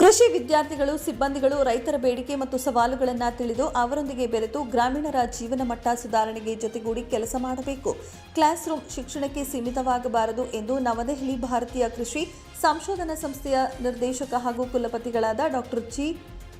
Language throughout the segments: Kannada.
ಕೃಷಿ ವಿದ್ಯಾರ್ಥಿಗಳು, ಸಿಬ್ಬಂದಿಗಳು, ರೈತರ ಬೇಡಿಕೆ ಮತ್ತು ಸವಾಲುಗಳನ್ನು ತಿಳಿದು ಅವರೊಂದಿಗೆ ಬೆರೆತು ಗ್ರಾಮೀಣರ ಜೀವನ ಮಟ್ಟ ಸುಧಾರಣೆಗೆ ಜೊತೆಗೂಡಿ ಕೆಲಸ ಮಾಡಬೇಕು. ಕ್ಲಾಸ್ ರೂಮ್ ಶಿಕ್ಷಣಕ್ಕೆ ಸೀಮಿತವಾಗಬಾರದು ಎಂದು ನವದೆಹಲಿ ಭಾರತೀಯ ಕೃಷಿ ಸಂಶೋಧನಾ ಸಂಸ್ಥೆಯ ನಿರ್ದೇಶಕ ಹಾಗೂ ಕುಲಪತಿಗಳಾದ ಡಾಕ್ಟರ್ ಜಿ.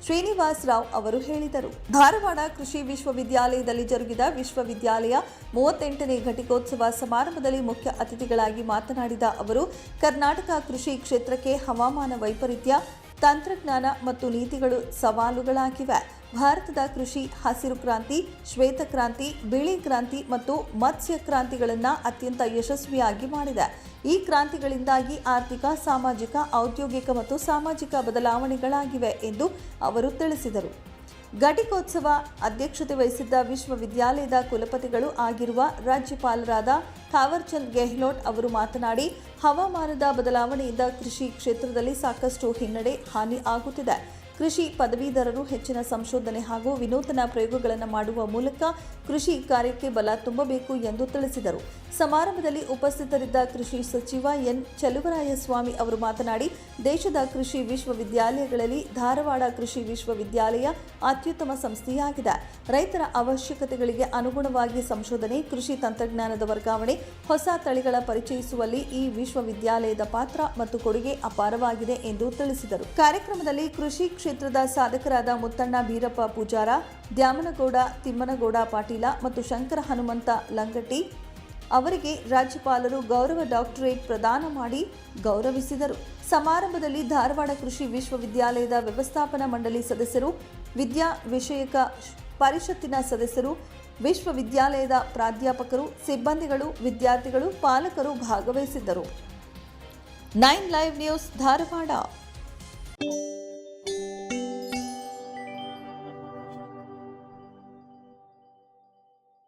ಶ್ರೀನಿವಾಸ್ ರಾವ್ ಅವರು ಹೇಳಿದರು. ಧಾರವಾಡ ಕೃಷಿ ವಿಶ್ವವಿದ್ಯಾಲಯದಲ್ಲಿ ಜರುಗಿದ ವಿಶ್ವವಿದ್ಯಾಲಯ ಮೂವತ್ತೆಂಟನೇ ಘಟಿಕೋತ್ಸವ ಸಮಾರಂಭದಲ್ಲಿ ಮುಖ್ಯ ಅತಿಥಿಗಳಾಗಿ ಮಾತನಾಡಿದ ಅವರು, ಕರ್ನಾಟಕ ಕೃಷಿ ಕ್ಷೇತ್ರಕ್ಕೆ ಹವಾಮಾನ ವೈಪರೀತ್ಯ ತಂತ್ರಜ್ಞಾನ ಮತ್ತು ನೀತಿಗಳು ಸವಾಲುಗಳಾಗಿವೆ. ಭಾರತದ ಕೃಷಿ, ಹಸಿರು ಕ್ರಾಂತಿ, ಶ್ವೇತ ಕ್ರಾಂತಿ, ಬಿಳಿ ಕ್ರಾಂತಿ ಮತ್ತು ಮತ್ಸ್ಯ ಕ್ರಾಂತಿಗಳನ್ನು ಅತ್ಯಂತ ಯಶಸ್ವಿಯಾಗಿ ಮಾಡಿದೆ. ಈ ಕ್ರಾಂತಿಗಳಿಂದಾಗಿ ಆರ್ಥಿಕ, ಸಾಮಾಜಿಕ, ಔದ್ಯೋಗಿಕ ಮತ್ತು ಸಾಮಾಜಿಕ ಬದಲಾವಣೆಗಳಾಗಿವೆ ಎಂದು ಅವರು ತಿಳಿಸಿದರು. ಘಟಿಕೋತ್ಸವ ಅಧ್ಯಕ್ಷತೆ ವಹಿಸಿದ್ದ ವಿಶ್ವವಿದ್ಯಾಲಯದ ಕುಲಪತಿಗಳು ಆಗಿರುವ ರಾಜ್ಯಪಾಲರಾದ ಥಾವರ್ಚಂದ್ ಗೆಹ್ಲೋಟ್ ಅವರು ಮಾತನಾಡಿ, ಹವಾಮಾನದ ಬದಲಾವಣೆಯಿಂದ ಕೃಷಿ ಕ್ಷೇತ್ರದಲ್ಲಿ ಸಾಕಷ್ಟು ಹಿನ್ನಡೆ ಹಾನಿ ಆಗುತ್ತಿದೆ. ಕೃಷಿ ಪದವೀಧರರು ಹೆಚ್ಚಿನ ಸಂಶೋಧನೆ ಹಾಗೂ ವಿನೂತನ ಪ್ರಯೋಗಗಳನ್ನು ಮಾಡುವ ಮೂಲಕ ಕೃಷಿ ಕಾರ್ಯಕ್ಕೆ ಬಲ ತುಂಬಬೇಕು ಎಂದು ತಿಳಿಸಿದರು. ಸಮಾರಂಭದಲ್ಲಿ ಉಪಸ್ಥಿತರಿದ್ದ ಕೃಷಿ ಸಚಿವ ಎನ್. ಚಲುವರಾಯಸ್ವಾಮಿ ಅವರು ಮಾತನಾಡಿ, ದೇಶದ ಕೃಷಿ ವಿಶ್ವವಿದ್ಯಾಲಯಗಳಲ್ಲಿ ಧಾರವಾಡ ಕೃಷಿ ವಿಶ್ವವಿದ್ಯಾಲಯ ಅತ್ಯುತ್ತಮ ಸಂಸ್ಥೆಯಾಗಿದೆ. ರೈತರ ಅವಶ್ಯಕತೆಗಳಿಗೆ ಅನುಗುಣವಾಗಿ ಸಂಶೋಧನೆ, ಕೃಷಿ ತಂತ್ರಜ್ಞಾನದ ವರ್ಗಾವಣೆ, ಹೊಸ ತಳಿಗಳ ಪರಿಚಯಿಸುವಲ್ಲಿ ಈ ವಿಶ್ವವಿದ್ಯಾಲಯದ ಪಾತ್ರ ಮತ್ತು ಕೊಡುಗೆ ಅಪಾರವಾಗಿದೆ ಎಂದು ತಿಳಿಸಿದರು. ಕಾರ್ಯಕ್ರಮದಲ್ಲಿ ಕೃಷಿ ಕ್ಷೇತ್ರದ ಸಾಧಕರಾದ ಮುತ್ತಣ್ಣ ಬೀರಪ್ಪ ಪೂಜಾರ, ದ್ಯಾಮನಗೌಡ, ತಿಮ್ಮನಗೌಡ ಪಾಟೀಲ ಮತ್ತು ಶಂಕರ ಹನುಮಂತ ಲಂಗಟಿ ಅವರಿಗೆ ರಾಜ್ಯಪಾಲರು ಗೌರವ ಡಾಕ್ಟರೇಟ್ ಪ್ರದಾನ ಮಾಡಿ ಗೌರವಿಸಿದರು. ಸಮಾರಂಭದಲ್ಲಿ ಧಾರವಾಡ ಕೃಷಿ ವಿಶ್ವವಿದ್ಯಾಲಯದ ವ್ಯವಸ್ಥಾಪನಾ ಮಂಡಳಿ ಸದಸ್ಯರು, ವಿದ್ಯಾ ವಿಷಯಕ ಪರಿಷತ್ತಿನ ಸದಸ್ಯರು, ವಿಶ್ವವಿದ್ಯಾಲಯದ ಪ್ರಾಧ್ಯಾಪಕರು, ಸಿಬ್ಬಂದಿಗಳು, ವಿದ್ಯಾರ್ಥಿಗಳು, ಪಾಲಕರು ಭಾಗವಹಿಸಿದ್ದರು. Nine live news Dharwad.